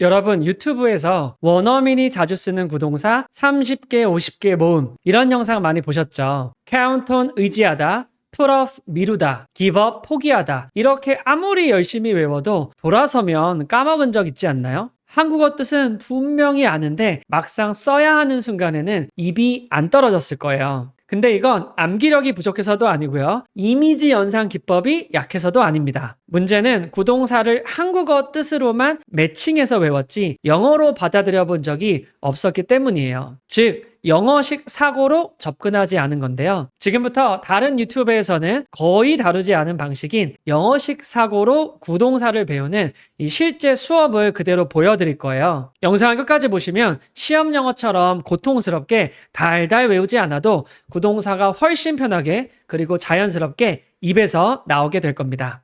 여러분 유튜브에서 원어민이 자주 쓰는 구동사 30개, 50개 모음 이런 영상 많이 보셨죠? count on 의지하다, put off 미루다, give up 포기하다 이렇게 아무리 열심히 외워도 돌아서면 까먹은 적 있지 않나요? 한국어 뜻은 분명히 아는데 막상 써야 하는 순간에는 입이 안 떨어졌을 거예요. 근데 이건 암기력이 부족해서도 아니고요. 이미지 연상 기법이 약해서도 아닙니다. 문제는 구동사를 한국어 뜻으로만 매칭해서 외웠지 영어로 받아들여 본 적이 없었기 때문이에요. 즉, 영어식 사고로 접근하지 않은 건데요. 지금부터 다른 유튜브에서는 거의 다루지 않은 방식인 영어식 사고로 구동사를 배우는 이 실제 수업을 그대로 보여드릴 거예요. 영상을 끝까지 보시면 시험 영어처럼 고통스럽게 달달 외우지 않아도 구동사가 훨씬 편하게 그리고 자연스럽게 입에서 나오게 될 겁니다.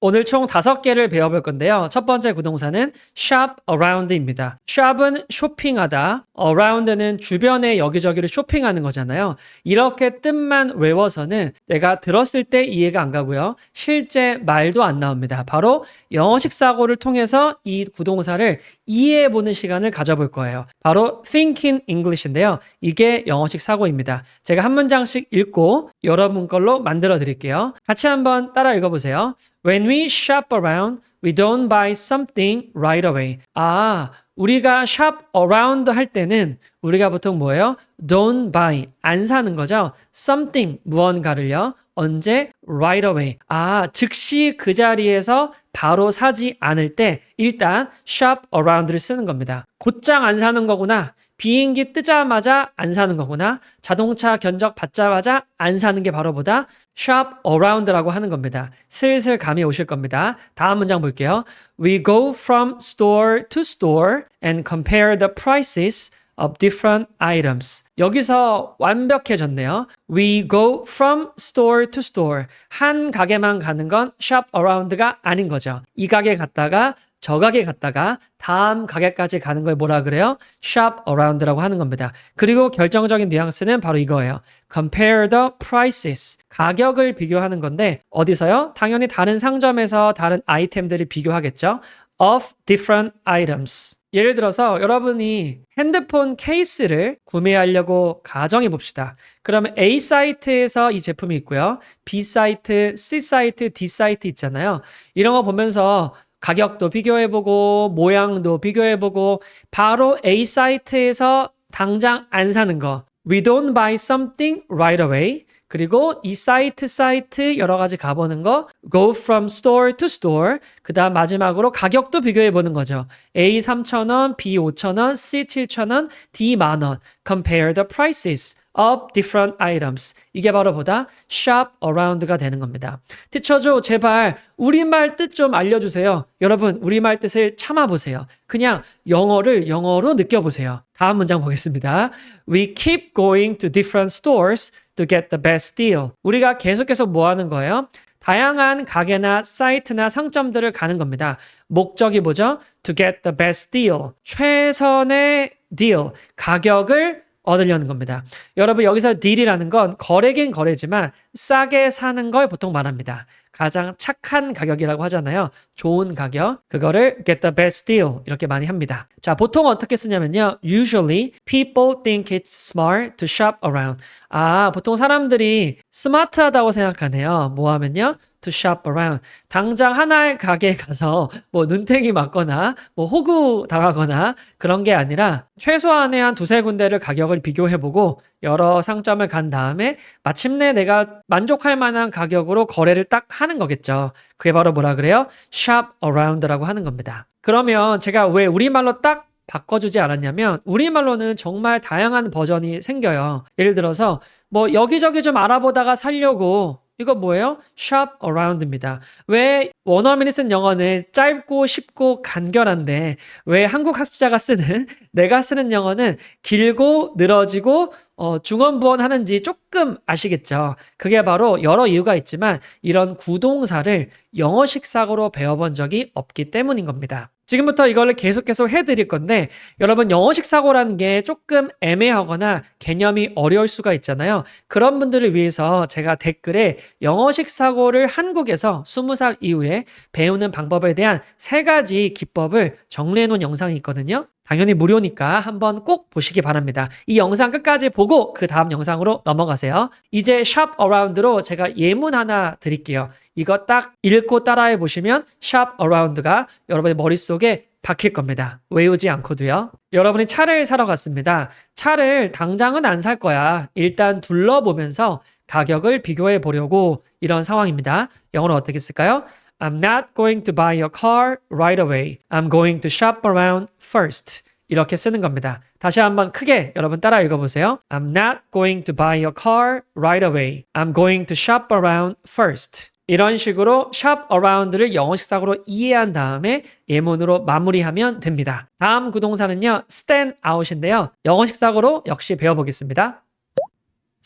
오늘 총 다섯 개를 배워볼 건데요. 첫 번째 구동사는 shop around입니다. shop은 쇼핑하다, around는 주변에 여기저기를 쇼핑하는 거잖아요. 이렇게 뜻만 외워서는 내가 들었을 때 이해가 안 가고요. 실제 말도 안 나옵니다. 바로 영어식 사고를 통해서 이 구동사를 이해해보는 시간을 가져볼 거예요. 바로 thinking English인데요. 이게 영어식 사고입니다. 제가 한 문장씩 읽고 여러분 걸로 만들어 드릴게요. 같이 한번 따라 읽어보세요. When we shop around, we don't buy something right away. 아, 우리가 shop around 할 때는 우리가 보통 뭐예요? don't buy, 안 사는 거죠. something, 무언가를요. 언제? right away. 아, 즉시 그 자리에서 바로 사지 않을 때 일단 shop around를 쓰는 겁니다. 곧장 안 사는 거구나. 비행기 뜨자마자 안 사는 거구나. 자동차 견적 받자마자 안 사는 게 바로 보다 shop around라고 하는 겁니다. 슬슬 감이 오실 겁니다. 다음 문장 볼게요. We go from store to store and compare the prices of different items. 여기서 완벽해졌네요. We go from store to store. 한 가게만 가는 건 shop around가 아닌 거죠. 이 가게 갔다가 저 가게 갔다가 다음 가게까지 가는 걸 뭐라 그래요? shop around라고 하는 겁니다. 그리고 결정적인 뉘앙스는 바로 이거예요. compare the prices. 가격을 비교하는 건데 어디서요? 당연히 다른 상점에서 다른 아이템들을 비교하겠죠. of different items. 예를 들어서 여러분이 핸드폰 케이스를 구매하려고 가정해 봅시다. 그러면 A 사이트에서 이 제품이 있고요. B 사이트, C 사이트, D 사이트 있잖아요. 이런 거 보면서 가격도 비교해보고 모양도 비교해보고 바로 A 사이트에서 당장 안 사는 거. We don't buy something right away 그리고 이 사이트 사이트 여러 가지 가보는 거 Go from store to store 그 다음 마지막으로 가격도 비교해 보는 거죠 A 3,000원, B 5,000원, C 7,000원, D 만원 Compare the prices of different items. 이게 바로 보다 shop around가 되는 겁니다. 티처죠, 제발 우리말 뜻 좀 알려주세요. 여러분, 우리말 뜻을 참아보세요. 그냥 영어를 영어로 느껴보세요. 다음 문장 보겠습니다. We keep going to different stores to get the best deal. 우리가 계속해서 뭐 하는 거예요? 다양한 가게나 사이트나 상점들을 가는 겁니다. 목적이 뭐죠? To get the best deal. 최선의 deal. 가격을 얻으려는 겁니다. 여러분 여기서 딜이라는 건 거래긴 거래지만 싸게 사는 걸 보통 말합니다. 가장 착한 가격이라고 하잖아요. 좋은 가격. 그거를 get the best deal 이렇게 많이 합니다. 자, 보통 어떻게 쓰냐면요. Usually people think it's smart to shop around. 아, 보통 사람들이 스마트하다고 생각하네요. 뭐 하면요? To shop around. 당장 하나의 가게에 가서 뭐 눈탱이 맞거나 뭐 호구 당하거나 그런 게 아니라 최소한의 한 두세 군데를 가격을 비교해보고 여러 상점을 간 다음에 마침내 내가 만족할 만한 가격으로 거래를 딱 하는 거겠죠. 그게 바로 뭐라 그래요? shop around라고 하는 겁니다. 그러면 제가 왜 우리말로 딱 바꿔주지 않았냐면 우리말로는 정말 다양한 버전이 생겨요. 예를 들어서 뭐 여기저기 좀 알아보다가 살려고 이거 뭐예요? shop around입니다. 왜 원어민이 쓴 영어는 짧고 쉽고 간결한데 왜 한국 학습자가 쓰는 내가 쓰는 영어는 길고 늘어지고 어, 중언부언 하는지 조금 아시겠죠? 그게 바로 여러 이유가 있지만 이런 구동사를 영어식 사고로 배워본 적이 없기 때문인 겁니다. 지금부터 이걸 계속해서 해드릴 건데 여러분 영어식 사고라는 게 조금 애매하거나 개념이 어려울 수가 있잖아요. 그런 분들을 위해서 제가 댓글에 영어식 사고를 한국에서 20살 이후에 배우는 방법에 대한 세 가지 기법을 정리해 놓은 영상이 있거든요. 당연히 무료니까 한번 꼭 보시기 바랍니다. 이 영상 끝까지 보고 그 다음 영상으로 넘어가세요. 이제 샵 어라운드로 제가 예문 하나 드릴게요. 이거 딱 읽고 따라해 보시면 샵 어라운드가 여러분의 머릿속에 박힐 겁니다. 외우지 않고도요. 여러분이 차를 사러 갔습니다. 차를 당장은 안 살 거야. 일단 둘러보면서 가격을 비교해 보려고 이런 상황입니다. 영어로 어떻게 쓸까요? I'm not going to buy your car right away. I'm going to shop around first. 이렇게 쓰는 겁니다. 다시 한번 크게 여러분 따라 읽어보세요. I'm not going to buy your car right away. I'm going to shop around first. 이런 식으로 shop around를 영어식 사고로 이해한 다음에 예문으로 마무리하면 됩니다. 다음 구동사는요, stand out인데요. 영어식 사고로 역시 배워보겠습니다.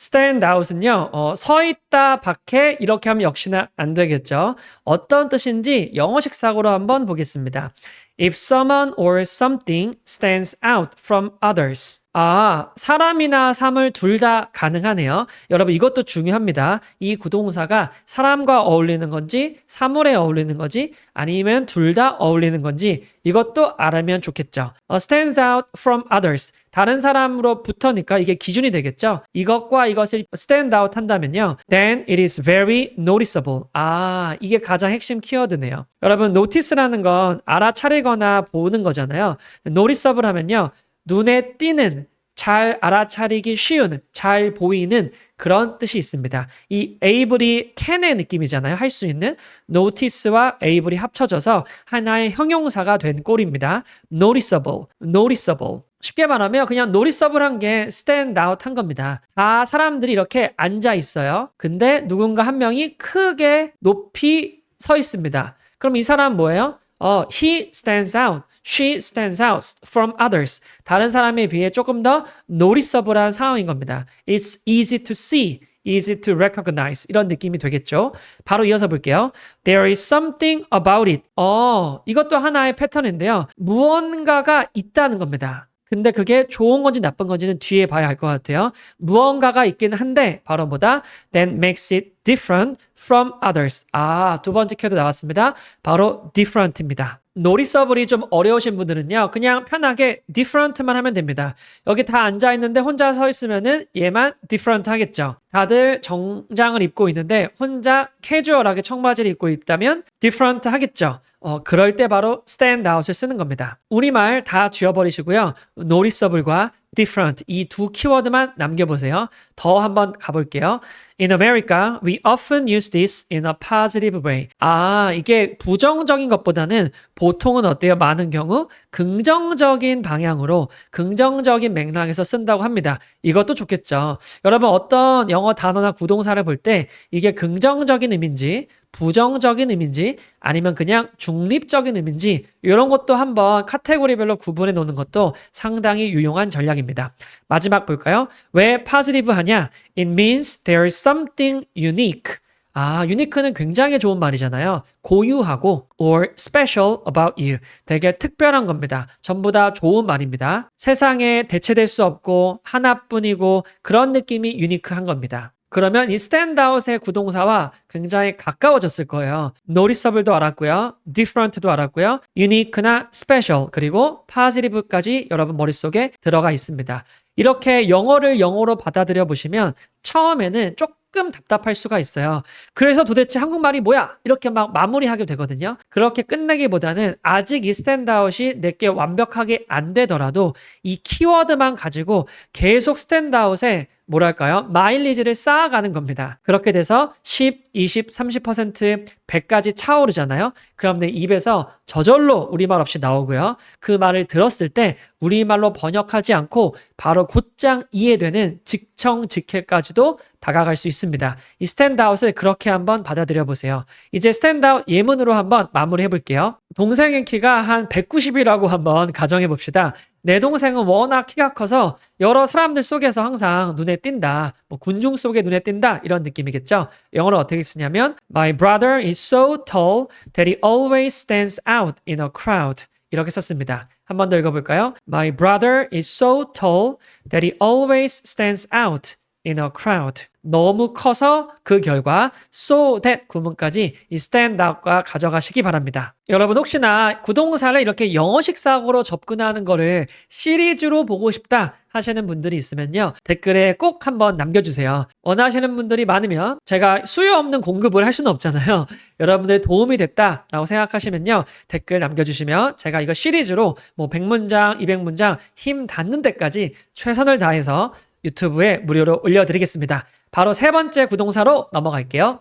Stand out은요, 어, 서 있다, 밖에 이렇게 하면 역시나 안 되겠죠. 어떤 뜻인지 영어식 사고로 한번 보겠습니다. If someone or something stands out from others. 아, 사람이나 사물 둘다 가능하네요. 여러분 이것도 중요합니다. 이 구동사가 사람과 어울리는 건지 사물에 어울리는 건지 아니면 둘 다 어울리는 건지 이것도 알면 좋겠죠. 어, stands out from others. 다른 사람으로 붙으니까 이게 기준이 되겠죠. 이것과 이것을 stand out 한다면요. Then it is very noticeable. 아, 이게 가장 핵심 키워드네요. 여러분 notice라는 건 알아차리거나 보는 거잖아요. noticeable 하면요. 눈에 띄는 잘 알아차리기 쉬운, 잘 보이는 그런 뜻이 있습니다. 이 able이 can의 느낌이잖아요. 할 수 있는 notice와 able이 합쳐져서 하나의 형용사가 된 꼴입니다. noticeable, noticeable. 쉽게 말하면 그냥 noticeable한 게 stand out 한 겁니다. 다 사람들이 이렇게 앉아 있어요. 근데 누군가 한 명이 크게 높이 서 있습니다. 그럼 이 사람 뭐예요? 어, he stands out. She stands out from others. 다른 사람에 비해 조금 더 noticeable한 상황인 겁니다. It's easy to see. easy to recognize 이런 느낌이 되겠죠. 바로 이어서 볼게요. There is something about it. 어, 이것도 하나의 패턴인데요. 무언가가 있다는 겁니다. 근데 그게 좋은 건지 나쁜 건지는 뒤에 봐야 할 것 같아요. 무언가가 있긴 한데 바로 뭐다? That makes it different from others. 아, 두 번째 키워드 나왔습니다. 바로 different입니다. 노리서블이 좀 어려우신 분들은요, 그냥 편하게 different만 하면 됩니다. 여기 다 앉아 있는데 혼자 서 있으면은 얘만 different 하겠죠. 다들 정장을 입고 있는데 혼자 캐주얼하게 청바지를 입고 있다면 different 하겠죠. 어, 그럴 때 바로 stand out을 쓰는 겁니다. 우리말 다 지워버리시고요. noticeable과 different 이 두 키워드만 남겨보세요. 더 한번 가볼게요. In America, we often use this in a positive way. 아, 이게 부정적인 것보다는 보통은 어때요? 많은 경우 긍정적인 방향으로 긍정적인 맥락에서 쓴다고 합니다. 이것도 좋겠죠. 여러분 어떤 영어 단어나 구동사를 볼 때 이게 긍정적인 의미인지 부정적인 의미인지 아니면 그냥 중립적인 의미인지 이런 것도 한번 카테고리별로 구분해 놓는 것도 상당히 유용한 전략입니다. 마지막 볼까요? 왜 positive 하냐? It means there is something unique. 아, unique는 굉장히 좋은 말이잖아요. 고유하고 or special about you. 되게 특별한 겁니다. 전부 다 좋은 말입니다. 세상에 대체될 수 없고 하나뿐이고 그런 느낌이 유니크한 겁니다. 그러면 이 standout의 구동사와 굉장히 가까워졌을 거예요. noticeable도 알았고요. different도 알았고요. unique나 special 그리고 positive까지 여러분 머릿속에 들어가 있습니다. 이렇게 영어를 영어로 받아들여 보시면 처음에는 조금 답답할 수가 있어요. 그래서 도대체 한국말이 뭐야? 이렇게 막 마무리하게 되거든요. 그렇게 끝내기보다는 아직 이 스탠드아웃이 내게 완벽하게 안 되더라도 이 키워드만 가지고 계속 스탠드아웃에 뭐랄까요? 마일리지를 쌓아가는 겁니다. 그렇게 돼서 10, 20, 30%, 100까지 차오르잖아요. 그럼 내 입에서 저절로 우리말 없이 나오고요. 그 말을 들었을 때 우리말로 번역하지 않고 바로 곧장 이해되는 직청 직해까지도 다가갈 수 있습니다. 이 스탠드아웃을 그렇게 한번 받아들여 보세요. 이제 스탠드아웃 예문으로 한번 마무리해 볼게요. 동생의 키가 한 190이라고 한번 가정해 봅시다. 내 동생은 워낙 키가 커서 여러 사람들 속에서 항상 눈에 띈다. 뭐 군중 속에 눈에 띈다. 이런 느낌이겠죠. 영어로 어떻게 쓰냐면 My brother is so tall that he always stands out in a crowd. 이렇게 썼습니다. 한 번 더 읽어볼까요? My brother is so tall that he always stands out in a crowd. 너무 커서 그 결과 so that 구문까지 이 stand out과 가져가시기 바랍니다. 여러분 혹시나 구동사를 이렇게 영어식 사고로 접근하는 거를 시리즈로 보고 싶다 하시는 분들이 있으면요. 댓글에 꼭 한번 남겨주세요. 원하시는 분들이 많으면 제가 수요 없는 공급을 할 수는 없잖아요. 여러분들 도움이 됐다라고 생각하시면요. 댓글 남겨주시면 제가 이거 시리즈로 뭐 100문장, 200문장 힘 닿는 데까지 최선을 다해서 유튜브에 무료로 올려드리겠습니다. 바로 세 번째 구동사로 넘어갈게요.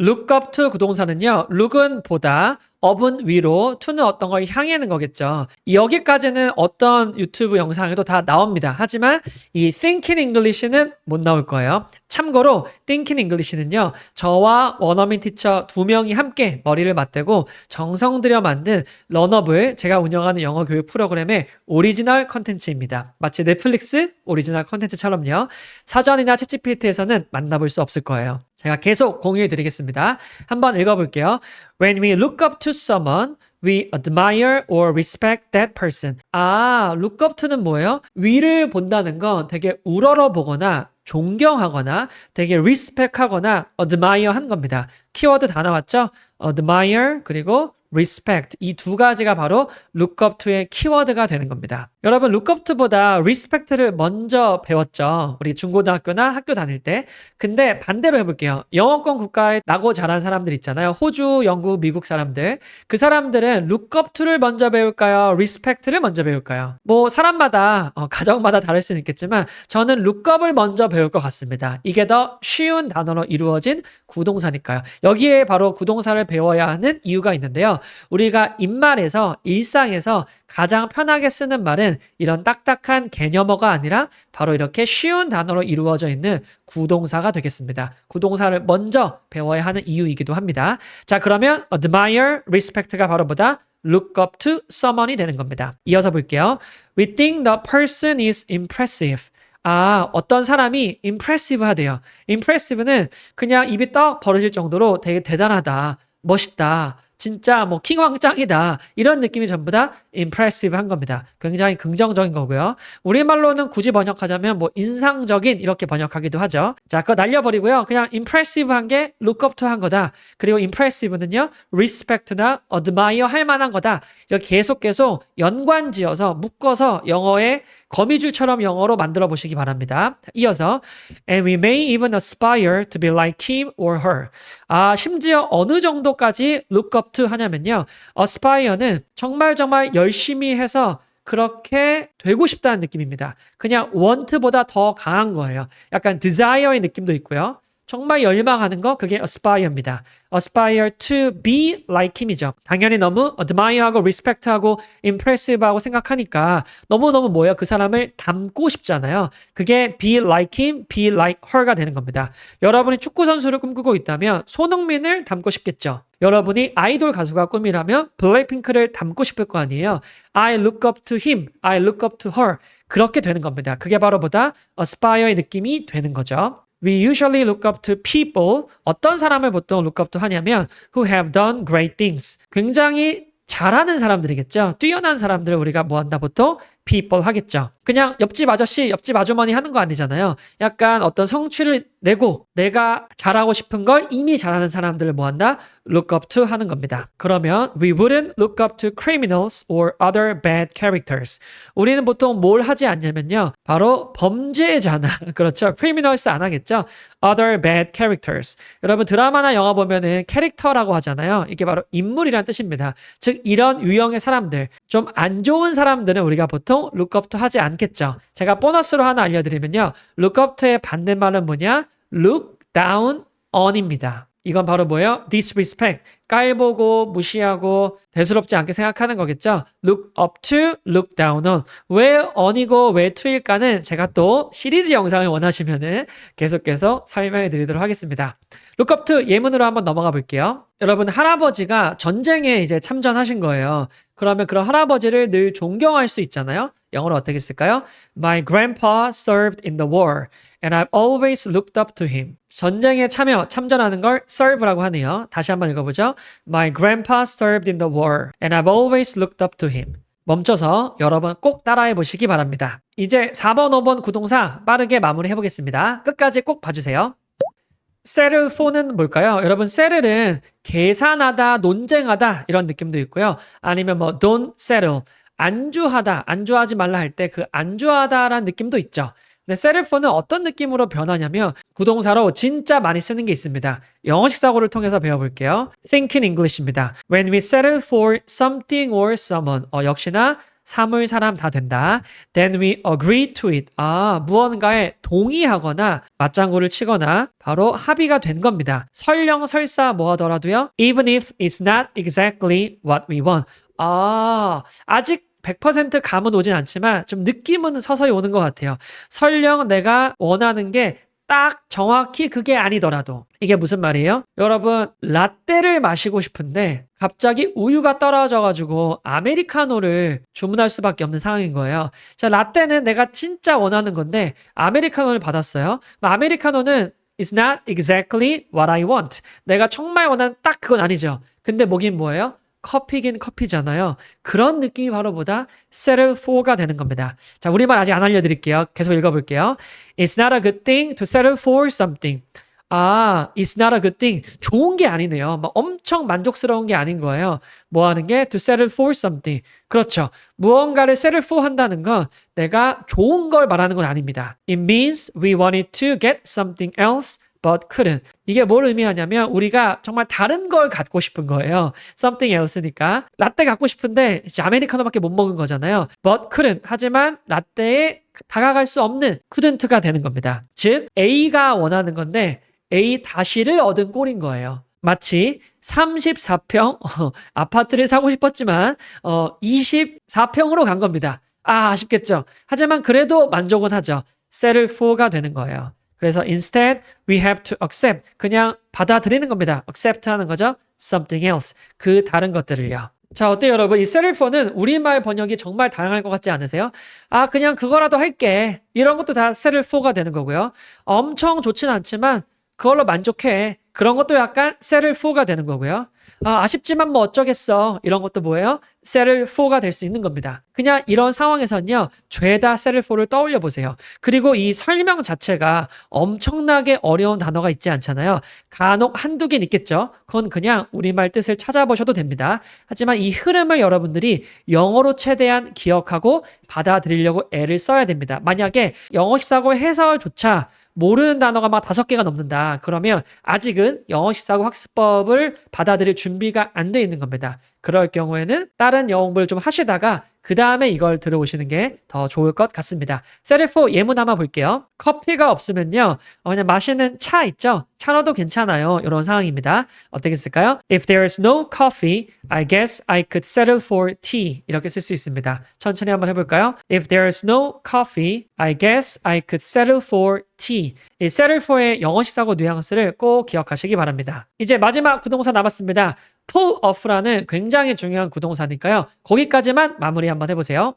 look up to 구동사는요. look은 보다, up은 위로, to는 어떤 걸 향하는 거겠죠. 여기까지는 어떤 유튜브 영상에도 다 나옵니다. 하지만 이 thinking English는 못 나올 거예요. 참고로 thinking English는요. 저와 원어민 티처 두 명이 함께 머리를 맞대고 정성 들여 만든 런업을 제가 운영하는 영어 교육 프로그램의 오리지널 컨텐츠입니다. 마치 넷플릭스 오리지널 컨텐츠처럼요. 사전이나 채찌피트에서는 만나볼 수 없을 거예요. 제가 계속 공유해 드리겠습니다. 한번 읽어볼게요. When we look up to someone, we admire or respect that person. 아, look up to는 뭐예요? 위를 본다는 건 되게 우러러 보거나 존경하거나 되게 respect 하거나 admire 한 겁니다. 키워드 다 나왔죠? admire 그리고 respect 이 두 가지가 바로 look up to의 키워드가 되는 겁니다. 여러분 to보다 respect를 먼저 배웠죠. 우리 중고등학교나 학교 다닐 때. 근데 반대로 해볼게요. 영어권 국가에 나고 자란 사람들 있잖아요. 호주, 영국, 미국 사람들. 그 사람들은 to를 먼저 배울까요? respect를 먼저 배울까요? 뭐 사람마다 어, 가정마다 다를 수는 있겠지만 저는 up을 먼저 배울 것 같습니다. 이게 더 쉬운 단어로 이루어진 구동사니까요. 여기에 바로 구동사를 배워야 하는 이유가 있는데요. 우리가 입말에서 일상에서 가장 편하게 쓰는 말은 이런 딱딱한 개념어가 아니라 바로 이렇게 쉬운 단어로 이루어져 있는 구동사가 되겠습니다. 구동사를 먼저 배워야 하는 이유이기도 합니다. 자, 그러면 admire, respect가 바로 보다 look up to someone이 되는 겁니다. 이어서 볼게요. We think the person is impressive. 아, 어떤 사람이 impressive 하대요. impressive는 그냥 입이 떡 벌어질 정도로 되게 대단하다, 멋있다, 진짜 뭐 킹왕 짱이다 이런 느낌이 전부 다 impressive 한 겁니다. 굉장히 긍정적인 거고요. 우리말로는 굳이 번역하자면 뭐 인상적인 이렇게 번역하기도 하죠. 자, 그거 날려버리고요. 그냥 impressive 한 게 look up to 한 거다. 그리고 impressive는요, respect나 admire 할 만한 거다. 이렇게 계속 계속 연관지어서 묶어서 영어의 거미줄처럼 영어로 만들어 보시기 바랍니다. 이어서 and we may even aspire to be like him or her. 아, 심지어 어느 정도까지 look up 하냐면요. aspire는 정말 정말 열심히 해서 그렇게 되고 싶다는 느낌입니다. 그냥 want보다 더 강한 거예요. 약간 desire의 느낌도 있고요. 정말 열망하는 거 그게 aspire입니다. aspire to be like him이죠. 당연히 너무 admire하고 respect하고 impressive하고 생각하니까 너무너무 뭐예요? 그 사람을 닮고 싶잖아요. 그게 be like him, be like her가 되는 겁니다. 여러분이 축구 선수를 꿈꾸고 있다면 손흥민을 닮고 싶겠죠. 여러분이 아이돌 가수가 꿈이라면 블랙핑크를 닮고 싶을 거 아니에요. I look up to him, I look up to her. 그렇게 되는 겁니다. 그게 바로 보다 aspire의 느낌이 되는 거죠. We usually look up to people. 어떤 사람을 보통 look up to 하냐면 who have done great things. 굉장히 잘하는 사람들이겠죠. 뛰어난 사람들을 우리가 뭐 한다 보통 people 하겠죠. 그냥 옆집 아저씨, 옆집 아주머니 하는 거 아니잖아요. 약간 어떤 성취를 내고 내가 잘하고 싶은 걸 이미 잘하는 사람들을 뭐 한다? look up to 하는 겁니다. 그러면 we wouldn't look up to criminals or other bad characters. 우리는 보통 뭘 하지 않냐면요. 바로 범죄자나 그렇죠. criminals 안 하겠죠. other bad characters. 여러분 드라마나 영화 보면은 캐릭터라고 하잖아요. 이게 바로 인물이란 뜻입니다. 즉 이런 유형의 사람들, 좀 안 좋은 사람들은 우리가 보통 look up to 하지 않겠죠. 제가 보너스로 하나 알려드리면요. to의 반대말은 뭐냐? look down on입니다. 이건 바로 뭐예요? disrespect. 깔보고 무시하고 대수롭지 않게 생각하는 거겠죠? look up to, look down on. 왜 on이고 왜 to일까는 제가 또 시리즈 영상을 원하시면은 계속해서 설명해 드리도록 하겠습니다. look up to 예문으로 한번 넘어가 볼게요. 여러분 할아버지가 전쟁에 이제 참전하신 거예요. 그러면 그런 할아버지를 늘 존경할 수 있잖아요. 영어로 어떻게 쓸까요? My grandpa served in the war and I've always looked up to him. 전쟁에 참여, 참전하는 걸 serve라고 하네요. 다시 한번 읽어보죠. My grandpa served in the war and I've always looked up to him. 멈춰서 여러분 꼭 따라해 보시기 바랍니다. 이제 4번, 5번 구동사 빠르게 마무리해 보겠습니다. 끝까지 꼭 봐주세요. Settle for는 뭘까요? 여러분 settle은 계산하다, 논쟁하다 이런 느낌도 있고요. 아니면 뭐 don't settle, 안주하다, 안주하지 말라 할 때 그 안주하다라는 느낌도 있죠. 근데 for는 어떤 느낌으로 변하냐면 구동사로 진짜 많이 쓰는 게 있습니다. 영어식 사고를 통해서 배워볼게요. Think in English입니다. When we settle for something or someone, 어, 역시나 사물, 사람 다 된다. Then we agree to it. 아, 무언가에 동의하거나 맞장구를 치거나 바로 합의가 된 겁니다. 설령 설사 뭐 하더라도요. Even if it's not exactly what we want. 아, 아직 100% 감은 오진 않지만 좀 느낌은 서서히 오는 것 같아요. 설령 내가 원하는 게 딱 정확히 그게 아니더라도 이게 무슨 말이에요? 여러분 라떼를 마시고 싶은데 갑자기 우유가 떨어져가지고 아메리카노를 주문할 수밖에 없는 상황인 거예요. 자 라떼는 내가 진짜 원하는 건데 아메리카노를 받았어요. 아메리카노는 is not exactly what I want. 내가 정말 원하는 딱 그건 아니죠. 근데 뭐긴 뭐예요? 커피긴 커피잖아요. 그런 느낌이 바로 보다 settle for가 되는 겁니다. 자, 우리말 아직 안 알려드릴게요. 계속 읽어볼게요. It's not a good thing to settle for something. 아, it's not a good thing. 좋은 게 아니네요. 막 엄청 만족스러운 게 아닌 거예요. 뭐 하는 게 to settle for something. 그렇죠. 무언가를 settle for 한다는 건 내가 좋은 걸 말하는 건 아닙니다. It means we wanted to get something else but couldn't. 이게 뭘 의미하냐면 우리가 정말 다른 걸 갖고 싶은 거예요. something else니까. 라떼 갖고 싶은데 이제 아메리카노밖에 못 먹은 거잖아요. but couldn't. 하지만 라떼에 다가갈 수 없는 couldn't가 되는 겁니다. 즉 A가 원하는 건데 A 다시를 얻은 꼴인 거예요. 마치 34평 어, 아파트를 사고 싶었지만 어, 24평으로 간 겁니다. 아, 아쉽겠죠. 하지만 그래도 만족은 하죠. settle for가 되는 거예요. 그래서 instead we have to accept 그냥 받아들이는 겁니다. accept 하는 거죠. something else 그 다른 것들을요. 자 어때요 여러분 이 for는 우리말 번역이 정말 다양할 것 같지 않으세요? 아 그냥 그거라도 할게 이런 것도 다 for가 되는 거고요. 엄청 좋진 않지만 그걸로 만족해 그런 것도 약간 settle for가 되는 거고요. 아, 아쉽지만 뭐 어쩌겠어. 이런 것도 뭐예요? settle for가 될 수 있는 겁니다. 그냥 이런 상황에서는요, 죄다 settle for를 떠올려 보세요. 그리고 이 설명 자체가 엄청나게 어려운 단어가 있지 않잖아요. 간혹 한두 개는 있겠죠. 그건 그냥 우리말 뜻을 찾아보셔도 됩니다. 하지만 이 흐름을 여러분들이 영어로 최대한 기억하고 받아들이려고 애를 써야 됩니다. 만약에 영어식 사고 해설조차 모르는 단어가 막 다섯 개가 넘는다. 그러면 아직은 영어 시사고 학습법을 받아들일 준비가 안 돼 있는 겁니다. 그럴 경우에는 다른 영어 공부를 좀 하시다가 그 다음에 이걸 들어오시는 게 더 좋을 것 같습니다. 세리포 예문 한번 볼게요. 커피가 없으면요. 어, 그냥 마시는 차 있죠? 차로도 괜찮아요. 이런 상황입니다. 어떻게 쓸까요? If there's no coffee, I guess I could settle for tea. 이렇게 쓸 수 있습니다. 천천히 한번 해볼까요? If there's no coffee, I guess I could settle for tea. 이 settle for의 영어식 사고 뉘앙스를 꼭 기억하시기 바랍니다. 이제 마지막 구동사 남았습니다. Pull off라는 굉장히 중요한 구동사니까요. 거기까지만 마무리 한번 해보세요.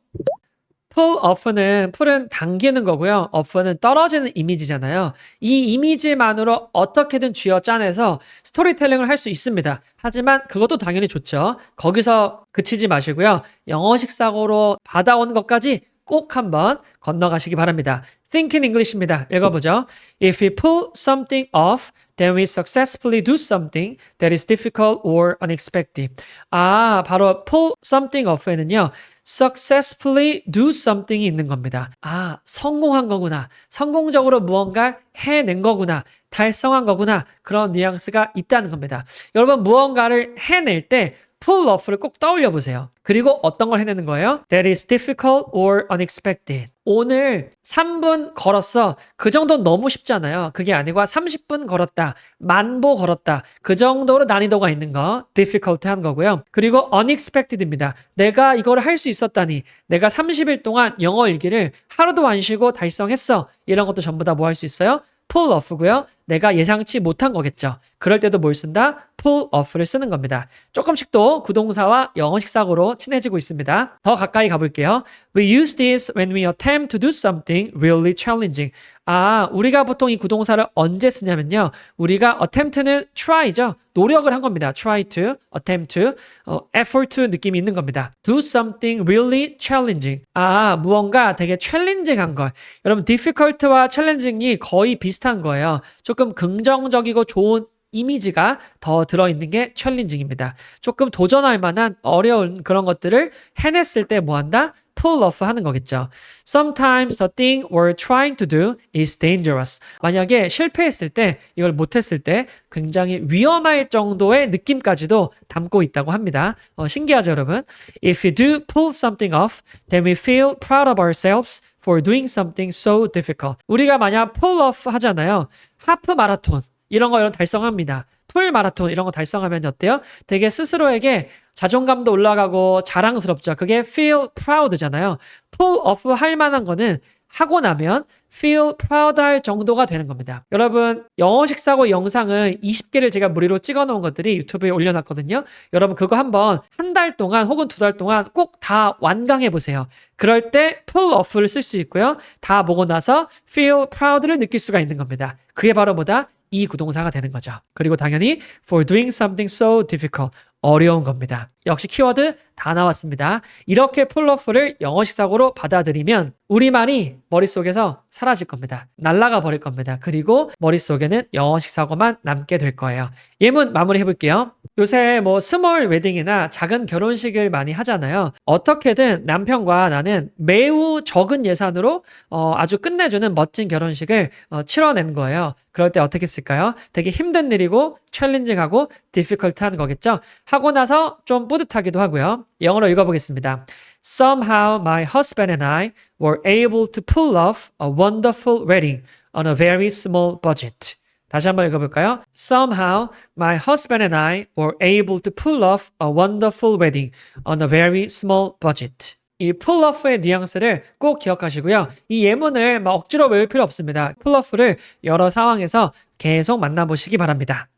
pull off는 pull은 당기는 거고요. off는 떨어지는 이미지잖아요. 이 이미지만으로 어떻게든 쥐어 짜내서 스토리텔링을 할 수 있습니다. 하지만 그것도 당연히 좋죠. 거기서 그치지 마시고요. 영어식 사고로 받아온 것까지 꼭 한번 건너가시기 바랍니다. Think in English입니다. 읽어보죠. If we pull something off, then we successfully do something that is difficult or unexpected. 아, 바로 pull something off에는요. successfully do something이 있는 겁니다. 아, 성공한 거구나. 성공적으로 무언가를 해낸 거구나. 달성한 거구나. 그런 뉘앙스가 있다는 겁니다. 여러분, 무언가를 해낼 때 pull off를 꼭 떠올려 보세요. 그리고 어떤 걸 해내는 거예요? That is difficult or unexpected. 오늘 3분 걸었어. 그 정도는 너무 쉽잖아요. 그게 아니고 30분 걸었다. 만보 걸었다. 그 정도로 난이도가 있는 거 difficult 한 거고요. 그리고 unexpected입니다. 내가 이걸 할 수 있었다니. 내가 30일 동안 영어 일기를 하루도 안 쉬고 달성했어. 이런 것도 전부 다 뭐 할 수 있어요? pull off고요. 내가 예상치 못한 거겠죠. 그럴 때도 뭘 쓴다? Pull off를 쓰는 겁니다. 조금씩 또 구동사와 영어식 사고로 친해지고 있습니다. 더 가까이 가볼게요. We use this when we attempt to do something really challenging. 아, 우리가 보통 이 구동사를 언제 쓰냐면요. 우리가 attempt는 try죠. 노력을 한 겁니다. try to, attempt to, 어, effort to 느낌이 있는 겁니다. do something really challenging. 아, 무언가 되게 challenging한 걸. 여러분, difficult와 challenging이 거의 비슷한 거예요. 조금 긍정적이고 좋은 이미지가 더 들어있는 게 챌린징입니다. 조금 도전할 만한 어려운 그런 것들을 해냈을 때 뭐 한다? pull off 하는 거겠죠. Sometimes the thing we're trying to do is dangerous. 만약에 실패했을 때, 이걸 못했을 때 굉장히 위험할 정도의 느낌까지도 담고 있다고 합니다. 어, 신기하죠, 여러분? If we do pull something off, then we feel proud of ourselves for doing something so difficult. 우리가 만약 pull off 하잖아요. 하프 마라톤. 이런 거 이런 달성합니다. 풀 마라톤 이런 거 달성하면 어때요? 되게 스스로에게 자존감도 올라가고 자랑스럽죠. 그게 feel proud잖아요. off 할 만한 거는 하고 나면 feel proud 할 정도가 되는 겁니다. 여러분, 영어식 사고 영상을 20개를 제가 무료로 찍어 놓은 것들이 유튜브에 올려놨거든요. 여러분, 그거 한번 한 달 동안 혹은 두 달 동안 꼭 다 완강해 보세요. 그럴 때 pull off를 쓸 수 있고요. 다 보고 나서 feel proud를 느낄 수가 있는 겁니다. 그게 바로 뭐다? 이 구동사가 되는 거죠. 그리고 당연히 for doing something so difficult. 어려운 겁니다. 역시 키워드 다 나왔습니다. 이렇게 풀러프를 영어식 사고로 받아들이면 우리말이 머릿속에서 사라질 겁니다. 날아가 버릴 겁니다. 그리고 머릿속에는 영어식 사고만 남게 될 거예요. 예문 마무리 해볼게요. 요새 뭐 스몰 웨딩이나 작은 결혼식을 많이 하잖아요. 어떻게든 남편과 나는 매우 적은 예산으로 어, 아주 끝내주는 멋진 결혼식을 어, 치러낸 거예요. 그럴 때 어떻게 쓸까요? 되게 힘든 일이고 챌린징하고 디피컬트한 거겠죠. 하고 나서 좀 뿌듯하기도 하고요. 영어로 읽어보겠습니다. Somehow my husband and I were able to pull off a wonderful wedding on a very small budget. 다시 한번 읽어볼까요? Somehow my husband and I were able to pull off a wonderful wedding on a very small budget. 이 pull off의 뉘앙스를 꼭 기억하시고요. 이 예문을 막 억지로 외울 필요 없습니다. pull off를 여러 상황에서 계속 만나보시기 바랍니다.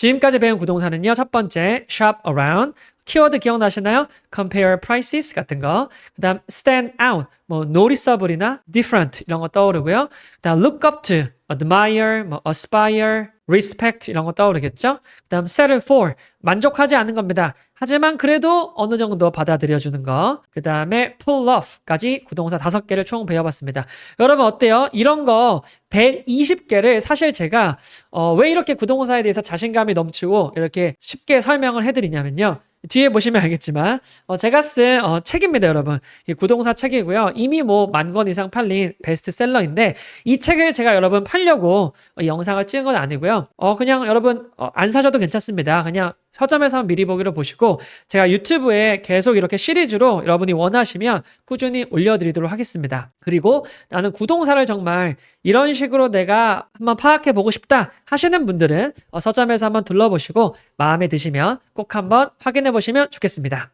지금까지 배운 구동사는요. 첫 번째, shop around. 키워드 기억나시나요? compare prices 같은 거. 그 다음 stand out, 뭐 noticeable이나 different 이런 거 떠오르고요. 그 다음 look up to, admire, 뭐 aspire, respect 이런 거 떠오르겠죠? 그 다음 settle for, 만족하지 않는 겁니다. 하지만 그래도 어느 정도 받아들여주는 거. 그 다음에 pull off까지 구동사 다섯 개를 총 배워봤습니다. 여러분 어때요? 이런 거 120개를 사실 제가 어, 왜 이렇게 구동사에 대해서 자신감이 넘치고 이렇게 쉽게 설명을 해드리냐면요. 뒤에 보시면 알겠지만 어, 제가 쓴 어, 책입니다, 여러분. 이 구동사 책이고요. 이미 뭐 만 권 이상 팔린 베스트셀러인데 이 책을 제가 여러분 팔려고 어, 영상을 찍은 건 아니고요. 어, 그냥 여러분 어, 안 사셔도 괜찮습니다. 그냥 서점에서 미리 보기로 보시고 제가 유튜브에 계속 이렇게 시리즈로 여러분이 원하시면 꾸준히 올려드리도록 하겠습니다. 그리고 나는 구동사를 정말 이런 식으로 내가 한번 파악해 보고 싶다 하시는 분들은 어, 서점에서 한번 둘러보시고 마음에 드시면 꼭 한번 확인해 보시면 좋겠습니다.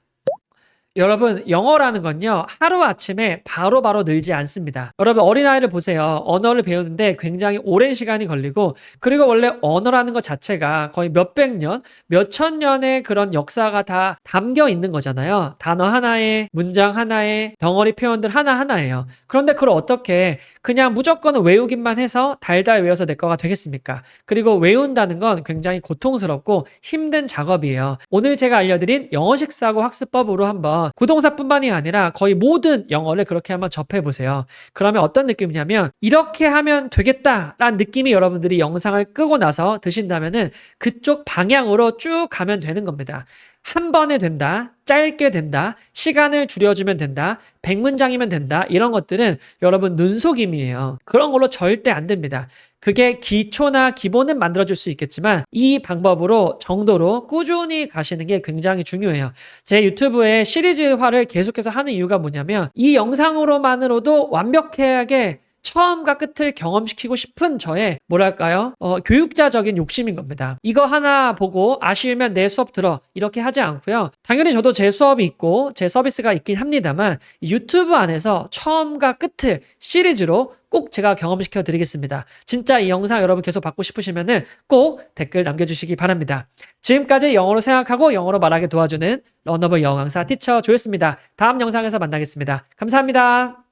여러분, 영어라는 건요, 하루아침에 바로바로 바로 늘지 않습니다. 여러분, 어린아이를 보세요. 언어를 배우는데 굉장히 오랜 시간이 걸리고, 그리고 원래 언어라는 것 자체가 거의 몇백 년, 몇천 년의 그런 역사가 다 담겨 있는 거잖아요. 단어 하나에, 문장 하나에, 덩어리 표현들 하나하나예요. 그런데 그걸 어떻게 그냥 무조건 외우기만 해서 달달 외워서 내 거가 되겠습니까? 그리고 외운다는 건 굉장히 고통스럽고 힘든 작업이에요. 오늘 제가 알려드린 영어식 사고 학습법으로 한번 구동사뿐만이 아니라 거의 모든 영어를 그렇게 한번 접해보세요. 그러면 어떤 느낌이냐면 이렇게 하면 되겠다라는 느낌이 여러분들이 영상을 끄고 나서 드신다면은 그쪽 방향으로 쭉 가면 되는 겁니다. 한 번에 된다, 짧게 된다, 시간을 줄여주면 된다, 백문장이면 된다, 이런 것들은 여러분 눈속임이에요. 그런 걸로 절대 안 됩니다. 그게 기초나 기본은 만들어줄 수 있겠지만 이 방법으로 정도로 꾸준히 가시는 게 굉장히 중요해요. 제 유튜브에 시리즈화를 계속해서 하는 이유가 뭐냐면 이 영상으로만으로도 완벽하게 처음과 끝을 경험시키고 싶은 저의 뭐랄까요? 어, 교육자적인 욕심인 겁니다. 이거 하나 보고 아쉬우면 내 수업 들어 이렇게 하지 않고요. 당연히 저도 제 수업이 있고 제 서비스가 있긴 합니다만 유튜브 안에서 처음과 끝을 시리즈로 꼭 제가 경험시켜 드리겠습니다. 진짜 이 영상 여러분 계속 받고 싶으시면은 꼭 댓글 남겨주시기 바랍니다. 지금까지 영어로 생각하고 영어로 말하게 도와주는 런너블 영어 강사 티처 조였습니다. 다음 영상에서 만나겠습니다. 감사합니다.